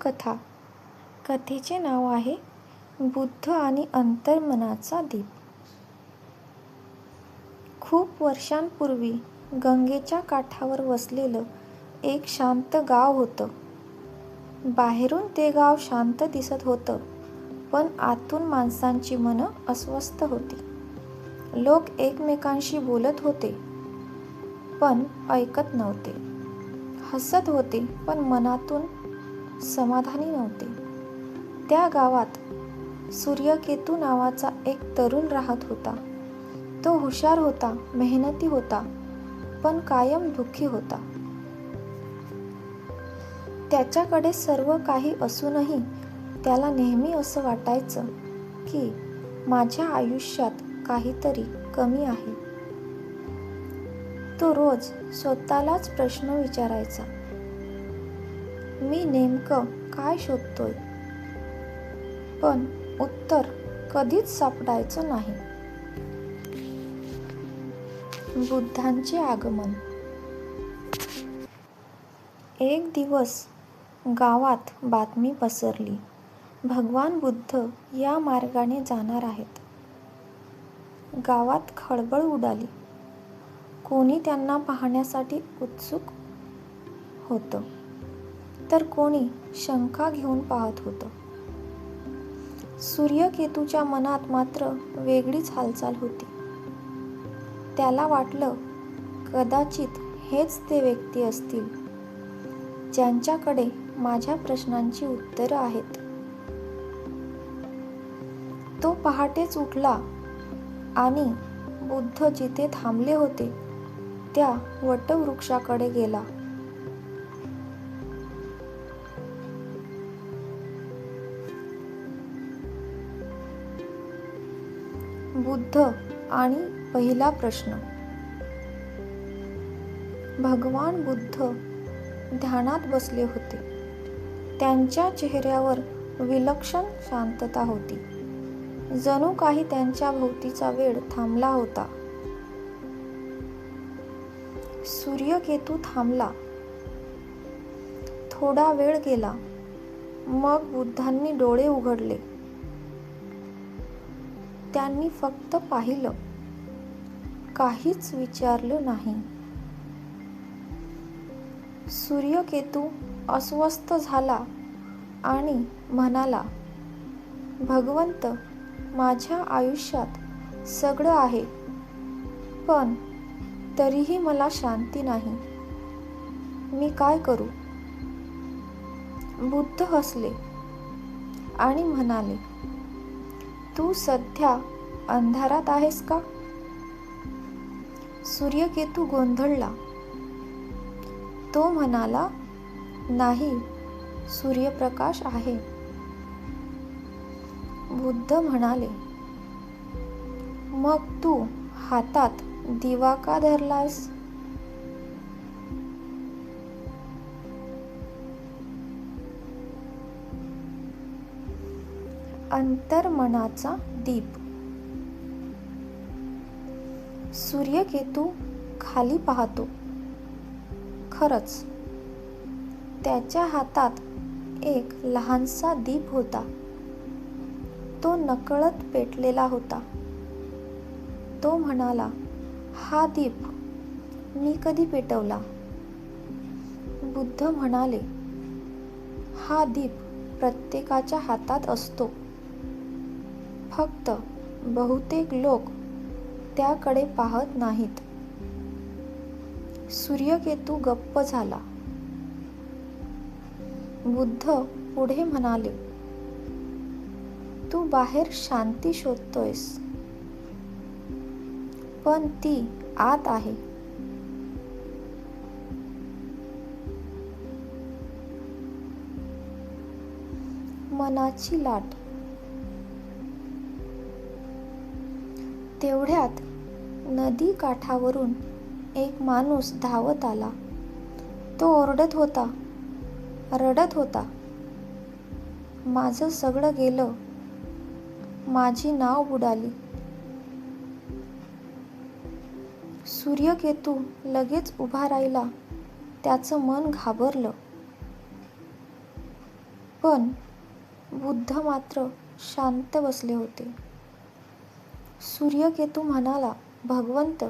कथा. कथेचे नाव आहे बुद्ध आणि अंतर्मनाचा दीप. खूप वर्षांपूर्वी गंगेच्या काठावर वसलेलं एक शांत गाव होतं. बाहेरून ते गाव शांत दिसत होतं पण आतून माणसांची मनं अस्वस्थ होती. लोक एकमेकांशी बोलत होते पण ऐकत नव्हते. हसत होते पण मनातून समाधानी नव्हते. त्या गावात सूर्यकेतू नावाचा एक तरुण राहत होता. तो हुशार होता मेहनती होता पण कायम दुःखी होता. त्याच्याकडे सर्व काही असूनही त्याला नेहमी असं वाटायचं की माझ्या आयुष्यात काहीतरी कमी आहे. तो रोज स्वतःलाच प्रश्न विचारायचा. मी नेमकं काय शोधतोय? पण उत्तर कधीच सापडायचं नाही. बुद्धांचे आगमन. एक दिवस गावात बातमी पसरली. भगवान बुद्ध या मार्गाने जाणार आहेत. गावात खळबळ उडाली. कोणी त्यांना पाहण्यासाठी उत्सुक होतं. तर कोणी शंका घेऊन पाहत होतं. सूर्यकेतूच्या मनात मात्र वेगळीच हालचाल होती. त्याला वाटलं कदाचित हेच ते व्यक्ती असतील ज्यांच्याकडे माझ्या प्रश्नांची उत्तरं आहेत. तो पहाटेच उठला आणि बुद्ध जिथे थांबले होते त्या वटवृक्षाकडे गेला. बुद्ध आणि पहिला प्रश्न. भगवान बुद्ध ध्यानात बसले होते. त्यांच्या चेहऱ्यावर विलक्षण शांतता होती. जणू काही त्यांच्या भोवतीचा वेळ थांबला होता. सूर्यकेतू थांबला. थोडा वेळ गेला. मग बुद्धांनी डोळे उघडले. त्यांनी फक्त पाहिलं. काहीच विचारलं नाही. सूर्यकेतू अस्वस्थ झाला आणि म्हणाला भगवंत माझ्या आयुष्यात सगळं आहे पण तरीही मला शांती नाही. मी काय करू? बुद्ध हसले आणि म्हणाले तू सध्या अंधारात आहेस का? सूर्यकेतू गोंधळला. तो म्हणाला नाही सूर्यप्रकाश आहे. बुद्ध म्हणाले मग तू हातात दिवा का धरलास अंतर्मनाचा दीप. सूर्यकेतू खाली पाहतो. खरच त्याच्या हातात एक लहानसा दीप होता. तो नकळत पेटलेला होता. तो म्हणाला हा दीप मी कधी पेटवला? बुद्ध म्हणाले हा दीप प्रत्येकाच्या हातात असतो. फक्त बहुतेक लोक त्याकडे पाहत नाहीत. सूर्यकेतू गप्प झाला. बुद्ध पुढे म्हणाले तू बाहेर शांती शोधतोयस. पण ती आत आहे. मनाची लाट तेवढ्यात नदी काठावरून एक माणूस धावत आला. तो ओरडत होता रडत होता माझं सगळं गेलं माझी नाव बुडाली. सूर्यकेतू लगेच उभा राहिला त्याचं मन घाबरलं. पण बुद्ध मात्र शांत बसले होते. सूर्यकेतू म्हणाला भगवंत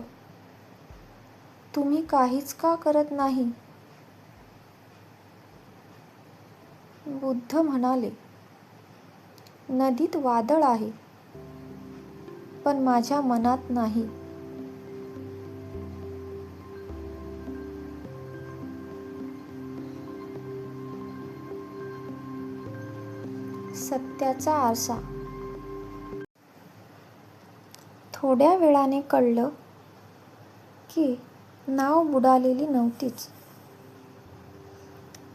तुम्ही काहीच का करत नाही? बुद्ध म्हणाले नदीत वादळ आहे पण माझ्या मनात नाही. सत्याचा आरसा थोड्या वेळाने कळलं की नाव बुडालेली नव्हतीच.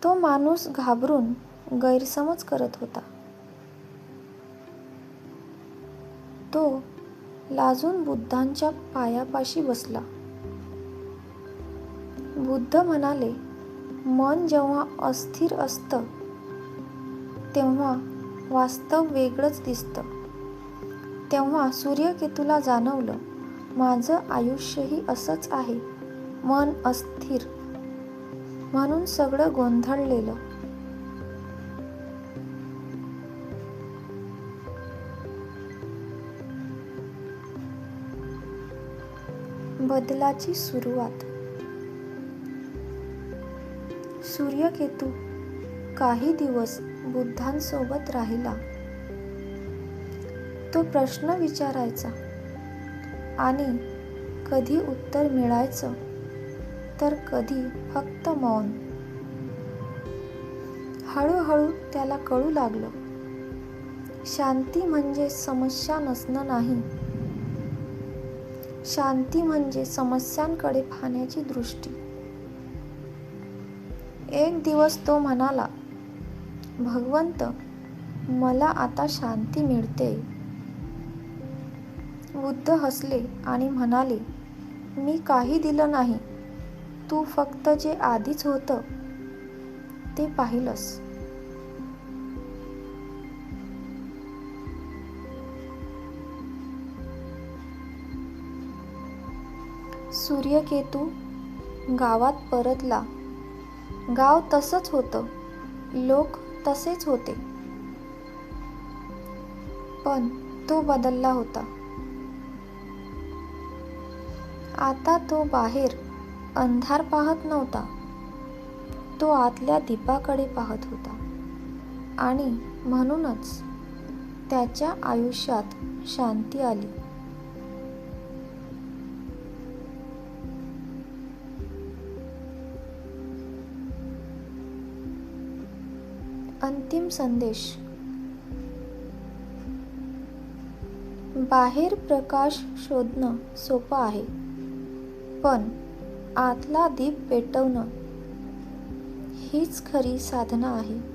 तो माणूस घाबरून गैरसमज करत होता. तो लाजून बुद्धांच्या पायापाशी बसला. बुद्ध म्हणाले मन जेव्हा अस्थिर असतं तेव्हा वास्तव वेगळंच दिसतं. तेव्हा सूर्यकेतूला जाणवलं माझं आयुष्यही असंच आहे. मन अस्थिर. म्हणून सगळं गोंधळलेलं. बदलाची सुरुवात. सूर्यकेतू काही दिवस बुद्धांसोबत राहिला. तो प्रश्न विचारायचा. आणि कधी उत्तर मिळायचं? तर कधी फक्त मौन. हळूहळू त्याला कळू लागलं. शांती म्हणजे समस्या नसणं नाही. शांती म्हणजे समस्यांकडे पाहण्याची दृष्टी. एक दिवस तो म्हणाला भगवंत मला आता शांती मिळते बुद्ध हसले आणि म्हणाले मी काही दिलं नाही. तू फक्त जे आधीच होतं ते पाहिलंस. सूर्यकेतू गावात परतला. गाव तसंच होतं. लोक तसेच होते. पण तो बदलला होता. आता तो बाहेर अंधार पाहत नव्हता. तो आतल्या दीपाकडे पाहत होता. आणि म्हणूनच त्याच्या आयुष्यात शांती आली. अंतिम संदेश. बाहेर प्रकाश शोधणं सोपं आहे. पण आतला दीप पेटवणं हीच खरी साधना आहे.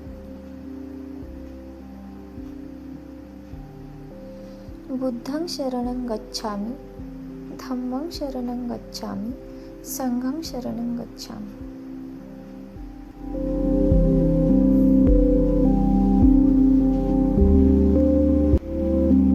बुद्धं शरणं गच्छामि धम्मं शरणं गच्छामि संघं शरणं गच्छामि.